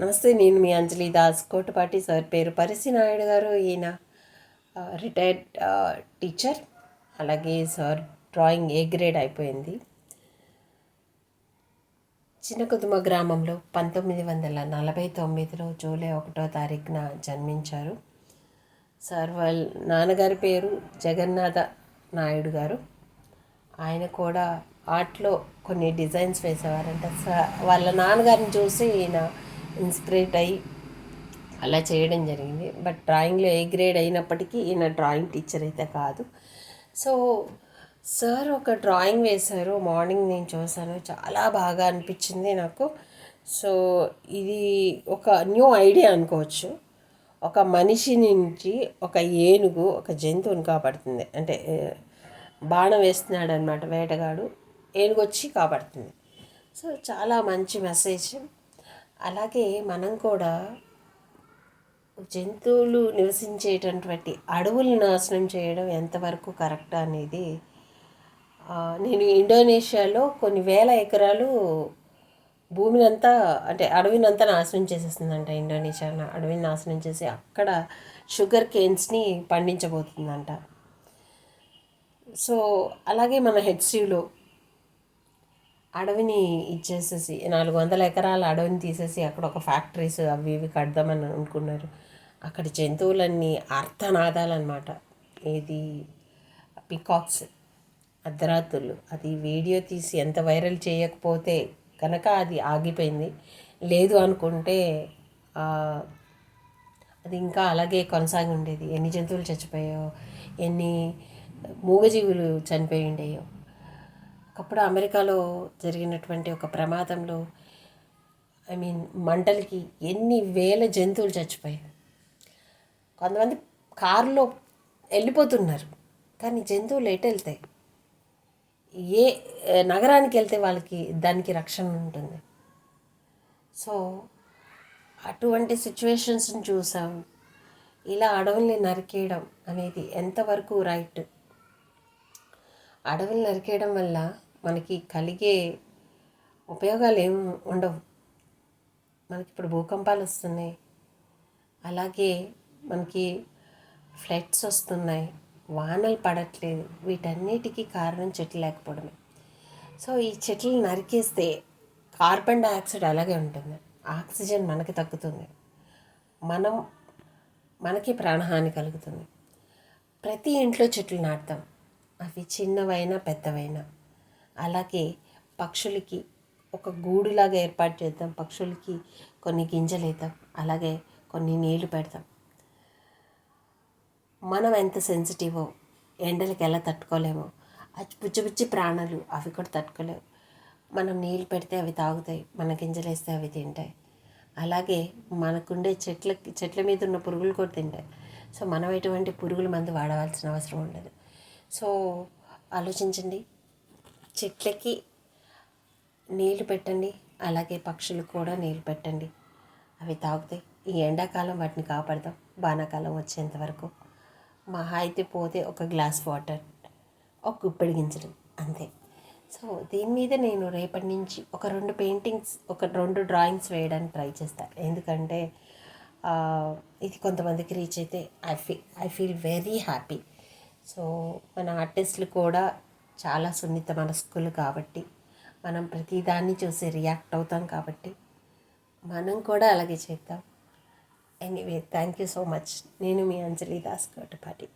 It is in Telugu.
నమస్తే నేను మీ అంజలి దాస్. కోటపాటి సార్ పేరు పరిసి నాయుడు గారు. ఈయన రిటైర్డ్ టీచర్ అలాగే సార్ డ్రాయింగ్ ఏ గ్రేడ్ అయిపోయింది. చిన్నకుదుమ గ్రామంలో పంతొమ్మిది వందల నలభై తొమ్మిదిలో జూలై ఒకటో తారీఖున జన్మించారు. సార్ వాళ్ళ నాన్నగారి పేరు జగన్నాథ నాయుడు గారు. ఆయన కూడా ఆర్ట్లో కొన్ని డిజైన్స్ వేసేవారంట. సార్ వాళ్ళ నాన్నగారిని చూసి ఈయన ఇన్స్పిరేట్ అయ్యి అలా చేయడం జరిగింది. బట్ డ్రాయింగ్లో ఏ గ్రేడ్ అయినప్పటికీ ఈయన డ్రాయింగ్ టీచర్ అయితే కాదు. సో సార్ ఒక డ్రాయింగ్ వేశారు. మార్నింగ్ నేను చూసాను చాలా బాగా అనిపించింది నాకు. సో ఇది ఒక న్యూ ఐడియా అనుకోవచ్చు. ఒక మనిషి నుంచి ఒక ఏనుగు ఒక జంతువుని కాపాడుతుంది. అంటే బాణం వేస్తున్నాడు అనమాట వేటగాడు. ఏనుగు వచ్చి కాపాడుతుంది. సో చాలా మంచి మెసేజ్. అలాగే మనం కూడా జంతువులు నివసించేటటువంటి అడవులు నాశనం చేయడం ఎంతవరకు కరెక్ట్ అనేది నేను ఇండోనేషియాలో కొన్ని వేల ఎకరాలు భూమిని అంతా అంటే అడవిని అంతా నాశనం చేసేస్తుందంట ఇండోనేషియా అడవిని నాశనం చేసి అక్కడ షుగర్ కేన్స్ని పండించబోతుందంట. సో అలాగే మన హెచ్సిలో అడవిని ఇచ్చేసేసి నాలుగు వందల ఎకరాల అడవిని తీసేసి అక్కడ ఒక ఫ్యాక్టరీస్ అవి ఇవి కడదామని అనుకున్నారు. అక్కడ జంతువులన్నీ అర్థనాదాలన్నమాట ఇది పికాక్స్ అర్ధరాత్రులు. అది వీడియో తీసి ఎంత వైరల్ చేయకపోతే కనుక అది ఆగిపోయింది. లేదు అనుకుంటే అది ఇంకా అలాగే కొనసాగి ఉండేది. ఎన్ని జంతువులు చచ్చిపోయాయో ఎన్ని మూగజీవులు చనిపోయి ఉండేయో. ఒకప్పుడు అమెరికాలో జరిగినటువంటి ఒక ప్రమాదంలో ఐ మీన్ మంటలకి ఎన్ని వేల జంతువులు చచ్చిపోయాయి. కొంతమంది కారులో వెళ్ళిపోతున్నారు కానీ జంతువులు ఎటు వెళ్తాయి? ఏ నగరానికి వెళ్తే వాళ్ళకి దానికి రక్షణ ఉంటుంది. సో అటువంటి సిచ్యువేషన్స్ని చూసాం. ఇలా అడవుల్ని నరికేయడం అనేది ఎంతవరకు రైట్? అడవులు నరికేయడం వల్ల మనకి కలిగే ఉపయోగాలు ఏం ఉండవు. మనకి ఇప్పుడు భూకంపాలు వస్తున్నాయి. అలాగే మనకి ఫ్లడ్స్ వస్తున్నాయి. వానలు పడట్లేదు. వీటన్నిటికీ కారణం చెట్లు లేకపోవడమే. సో ఈ చెట్లు నరికేస్తే కార్బన్ డైఆక్సైడ్ అలాగే ఉంటుంది. ఆక్సిజన్ మనకి తగ్గుతుంది. మనం మనకి ప్రాణహాని కలుగుతుంది. ప్రతి ఇంట్లో చెట్లు నాటుతాం. అవి చిన్నవైనా పెద్దవైనా. అలాగే పక్షులకి ఒక గూడులాగా ఏర్పాటు చేద్దాం. పక్షులకి కొన్ని గింజలు వేద్దాం. అలాగే కొన్ని నీళ్ళు పెడతాం. మనం ఎంత సెన్సిటివో ఎండలకి ఎలా తట్టుకోలేమో అది పుచ్చిపుచ్చి ప్రాణాలు అవి కూడా తట్టుకోలేవు. మనం నీళ్ళు పెడితే అవి తాగుతాయి మన గింజలు వేస్తే అవి తింటాయి. అలాగే మనకుండే చెట్లకి చెట్ల మీద ఉన్న పురుగులు కూడా తింటాయి. సో మనం ఎటువంటి పురుగుల మందు వాడవలసిన అవసరం ఉండదు. సో ఆలోచించండి. చెట్లకి నీళ్ళు పెట్టండి. అలాగే పక్షులు కూడా నీళ్ళు పెట్టండి. అవి తాగుతాయి ఈ ఎండాకాలం వాటిని కాపాడదాం. వానాకాలం వచ్చేంత వరకు మహా అయితే పోతే ఒక గ్లాస్ వాటర్ ఒక గుప్పెడు గింజలు అంతే. సో దీని మీద నేను రేపటి నుంచి ఒక రెండు పెయింటింగ్స్ ఒక రెండు డ్రాయింగ్స్ వేయడానికి ట్రై చేస్తాను ఎందుకంటే ఇది కొంతమందికి రీచ్ అయితే I feel I feel very happy. So మన ఆర్టిస్టులు కూడా చాలా సున్నిత మనస్కులు కాబట్టి మనం ప్రతిదాన్ని చూసి రియాక్ట్ అవుతాం కాబట్టి మనం కూడా అలాగే చేద్దాం. Anyway thank you so much నేను మీ అంజలి దాస్ కోటపాటి.